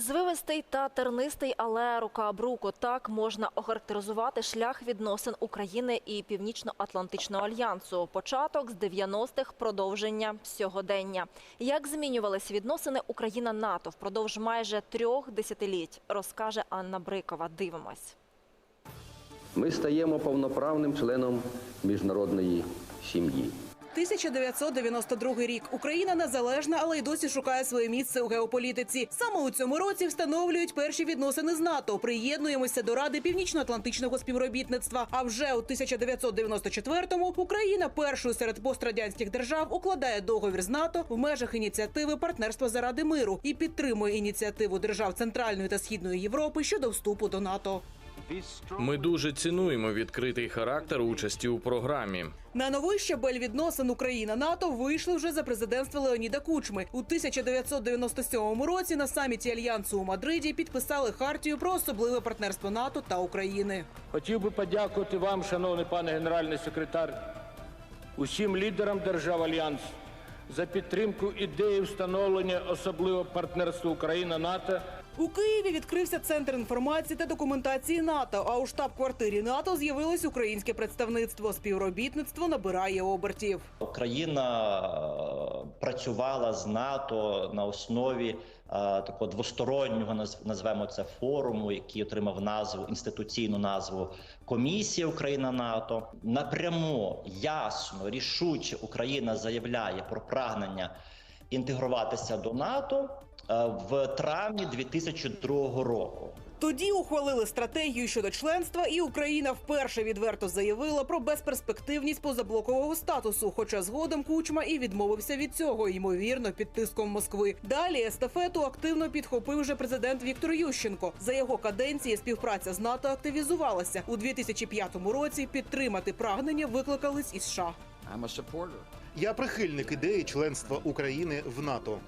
Звивистий та тернистий, але рука об руку. Так можна охарактеризувати шлях відносин України і Північно-Атлантичного альянсу. Початок з 90-х, продовження сьогодення. Як змінювалися відносини Україна-НАТО впродовж майже трьох десятиліть, розкаже Анна Брикова. Дивимось. Ми стаємо повноправним членом міжнародної сім'ї. 1992 рік Україна незалежна, але й досі шукає своє місце у геополітиці. Саме у цьому році встановлюють перші відносини з НАТО. Приєднуємося до Ради Північно-Атлантичного співробітництва. А вже у 1994-му Україна першою серед пострадянських держав укладає договір з НАТО в межах ініціативи партнерства заради миру і підтримує ініціативу держав Центральної та Східної Європи щодо вступу до НАТО. Ми дуже цінуємо відкритий характер участі у програмі. На новий щабель відносин Україна-НАТО вийшли вже за президентства Леоніда Кучми. У 1997 році на саміті Альянсу у Мадриді підписали хартію про особливе партнерство НАТО та України. Хотів би подякувати вам, шановний пане генеральний секретар, усім лідерам держав Альянсу за підтримку ідеї встановлення особливого партнерства Україна-НАТО У Києві відкрився центр інформації та документації НАТО. А у штаб-квартирі НАТО з'явилось українське представництво. Співробітництво набирає обертів. Україна е, працювала з НАТО на основі е, такого двостороннього наз- назвемо це форуму, який отримав назву інституційну назву Комісія Україна НАТО. Напряму ясно, рішуче Україна заявляє про прагнення інтегруватися до НАТО е, в травні 2002 року. Тоді ухвалили стратегію щодо членства, і Україна вперше відверто заявила про безперспективність позаблокового статусу. Хоча згодом Кучма і відмовився від цього, ймовірно, під тиском Москви. Далі естафету активно підхопив вже президент Віктор Ющенко. За його каденції співпраця з НАТО активізувалася у 2005 році. Підтримати прагнення викликались із США. Я прихильник ідеї членства України в НАТО.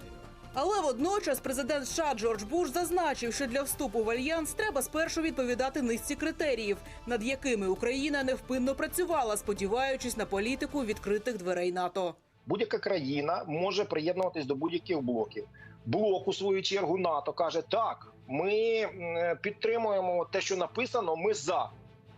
Але водночас президент США Джордж Буш зазначив, що для вступу в альянс треба спершу відповідати низці критеріїв, над якими Україна невпинно працювала, сподіваючись на політику відкритих дверей НАТО. Будь-яка країна може приєднуватись до будь-яких блоків. Блок, у свою чергу, НАТО каже: так, ми підтримуємо те, що написано. Ми за.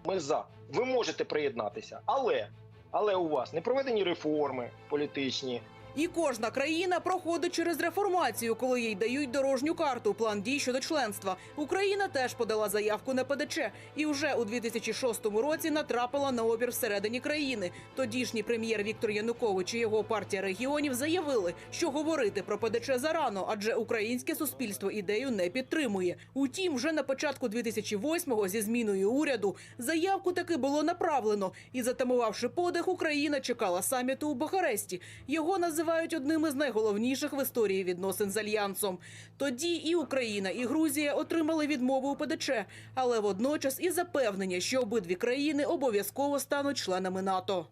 Ми за. Ви можете приєднатися, але але у вас не проведені реформи політичні, І кожна країна проходить через реформацію, коли їй дають дорожню карту, план дій щодо членства. Україна теж подала заявку на ПДЧ і вже у 2006 році натрапила на опір всередині країни. Тодішній прем'єр Віктор Янукович і його партія регіонів заявили, що говорити про ПДЧ зарано, адже українське суспільство ідею не підтримує. Утім, вже на початку 2008-го зі зміною уряду заявку таки було направлено. І затамувавши подих, Україна чекала саміту у Бухаресті. Його називають одним із найголовніших в історії відносин з альянсом. Тоді і Україна, і Грузія отримали відмову у ПДЧ, але водночас і запевнення, що обидві країни обов'язково стануть членами НАТО.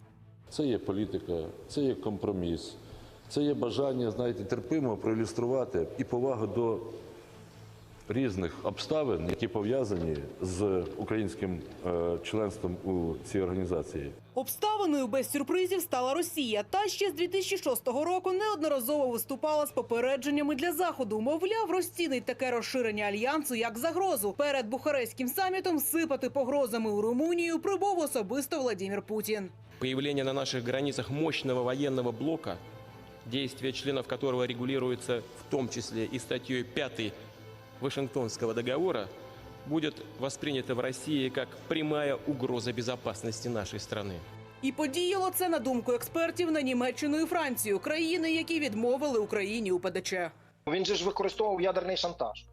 Це є політика, це є компроміс, це є бажання, знаєте, терпимо проілюструвати і повагу до різних обставин, які пов'язані з українським е, членством у цій організації. Обставиною без сюрпризів стала Росія. Та ще з 2006 року неодноразово виступала з попередженнями для заходу. Мовляв, розцінить таке розширення альянсу як загрозу. Перед Бухарестським самітом сипати погрозами у Румунію пробув особисто Владимир Путін. Появление на наших границах мощного военного блока, действия членов которого регулируется в том числе и статьей 5 Вашингтонского договора, будет воспринято в России как прямая угроза безопасности нашей страны. І подіяло це на думку експертів на Німеччину і Францію, країни, які відмовили Україні у ПДЧ. Він же ж використовував ядерний шантаж.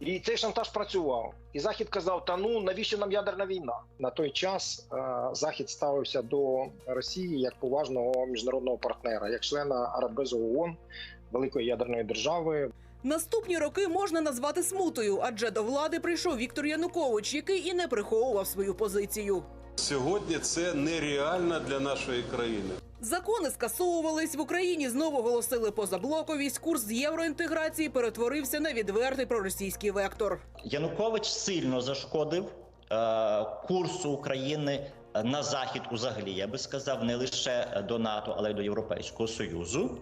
І цей шантаж працював. І Захід казав: та ну навіщо нам ядерна війна? На той час е, Захід ставився до Росії як поважного міжнародного партнера, як члена Радбезу ООН, великої ядерної держави. Наступні роки можна назвати смутою, адже до влади прийшов Віктор Янукович, який і не приховував свою позицію. Сьогодні це нереально для нашої країни. Закони скасовувались в Україні. Знову голосили позаблоковість. Курс з євроінтеграції перетворився на відвертий проросійський вектор. Янукович сильно зашкодив е, курсу України на захід взагалі, я би сказав, не лише до НАТО, але й до Європейського Союзу.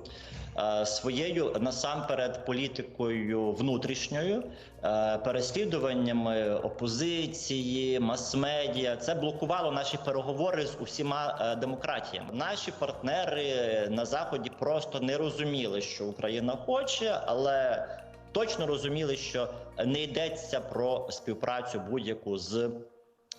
е, Своєю насамперед політикою внутрішньою, е, переслідуваннями опозиції, мас-медіа, це блокувало наші переговори з усіма е, демократіями. Наші партнери на заході просто не розуміли, що Україна хоче, але точно розуміли, що не йдеться про співпрацю будь-яку з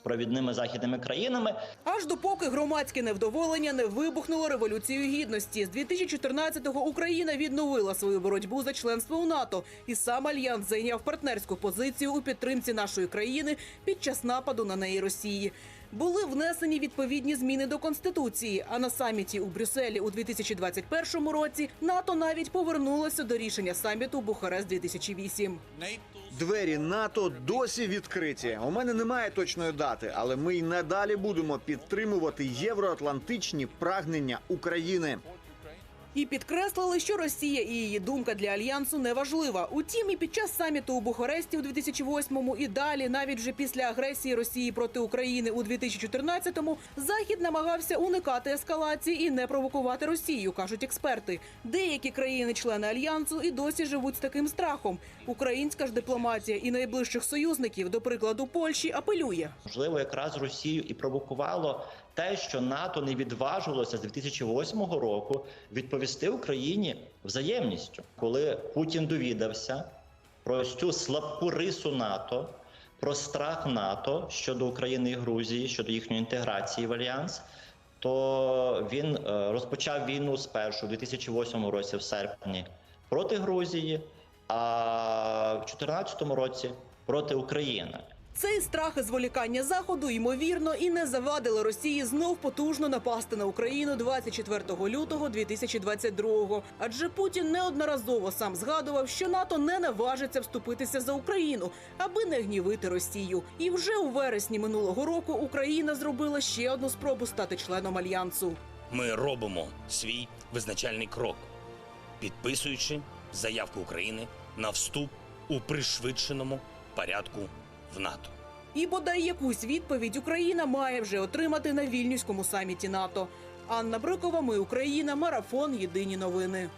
провідними західними країнами. Аж допоки громадське невдоволення не вибухнуло революцією гідності. З 2014-го Україна відновила свою боротьбу за членство у НАТО, і сам альянс зайняв партнерську позицію у підтримці нашої країни під час нападу на неї Росії. Були внесені відповідні зміни до конституції. А на саміті у Брюсселі у 2021 році НАТО навіть повернулося до рішення саміту Бухарест 2008 Двері НАТО досі відкриті. У мене немає точної дати, але ми й надалі будемо підтримувати євроатлантичні прагнення України. І підкреслили, що Росія і її думка для альянсу не важлива. Утім, і під час саміту у Бухаресті у 2008-му і далі, навіть вже після агресії Росії проти України у 2014-му, Захід намагався уникати ескалації і не провокувати Росію, кажуть експерти. Деякі країни-члени альянсу і досі живуть з таким страхом. Українська ж дипломатія і найближчих союзників, до прикладу Польщі, апелює. Можливо, якраз Росію і провокувало те, що НАТО не відважилося з 2008 року відповісти Україні взаємністю, коли Путін довідався про цю слабку рису НАТО, про страх НАТО щодо України і Грузії, щодо їхньої інтеграції в альянс. То він е, розпочав війну спершу у 2008 році, в серпні, проти Грузії, а в 2014 році проти України. Цей страх і зволікання заходу ймовірно і не завадили Росії знов потужно напасти на Україну 24 лютого 2022-го. Адже Путін неодноразово сам згадував, що НАТО не наважиться вступитися за Україну, аби не гнівити Росію. І вже у вересні минулого року Україна зробила ще одну спробу стати членом альянсу. Ми робимо свій визначальний крок, підписуючи заявку України на вступ у пришвидшеному порядку в НАТО. І бодай якусь відповідь Україна має вже отримати на вільнюському саміті НАТО. Анна Брикова, ми Україна, марафон. Єдині новини.